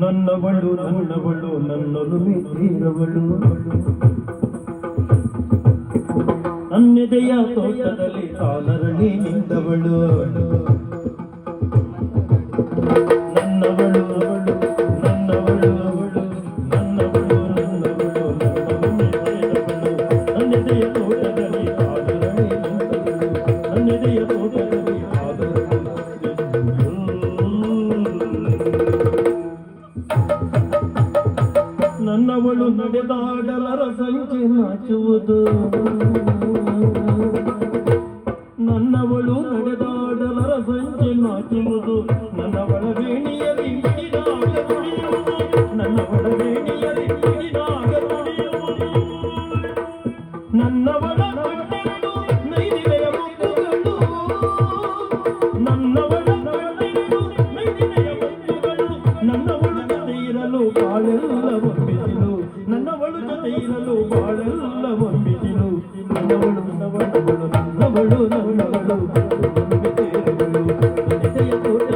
ನನ್ನವಳು ನನ್ನವಳು ನನ್ನೊಲು ತೀರವಳು ನನ್ನೆದೆಯ ತೋಟದಲ್ಲಿ ತಾನರಳಿ ನಿಂತವಳು ಸಂಚೆ ನಾಚುವುದು. ನನ್ನವಳು ನಡೆದಾಡಲರ ಸಂಜೆ ನಾಚುವುದು ನನ್ನ ಒಳವೇಣಿಯಲ್ಲಿ ನನ್ನ ಒಳಗೇಣಿಯಲ್ಲಿ ನನ್ನ ತುಳಿಯುವುದು ನನ್ನವಳ తైరలు బాళల్ల వంబితిలు నవడు నవడు నవడు నవడు నవడు నవడు నవడు నవడు నవడు నవడు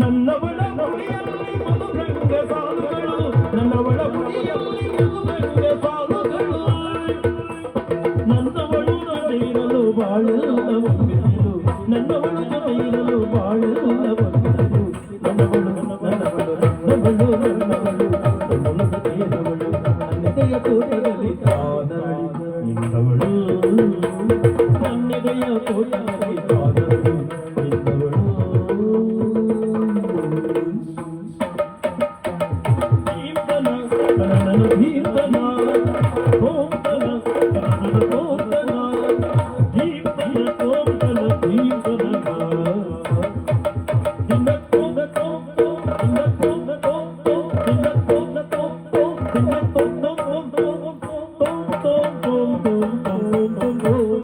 ನನ್ನವಳ ಮುಡಿಯಲ್ಲಿ ಮಧುರಂಗ ಸಾಲುಗಳು ನನ್ನವಳ ಮುಡಿಯಲ್ಲಿ ಮಧುರಂಗ ಸಾಲುಗಳು ನನ್ನವಳು ಜೊತೆ ಇರಲು ಬಾಳೆಲ್ಲ ಒಮ್ಮಿಸಿಲು ನನ್ನವಳು ಜೊತೆ ಇರಲು ಬಾಳೆಲ್ಲ ಒಮ್ಮಿಸಿಲು ನನ್ನವಳು ನನ್ನವಳು ನನ್ನವಳು ನನ್ನವಳು ಇರವಳು ನನ್ನೆದೆಯ ತೋಟದಲ್ಲಿ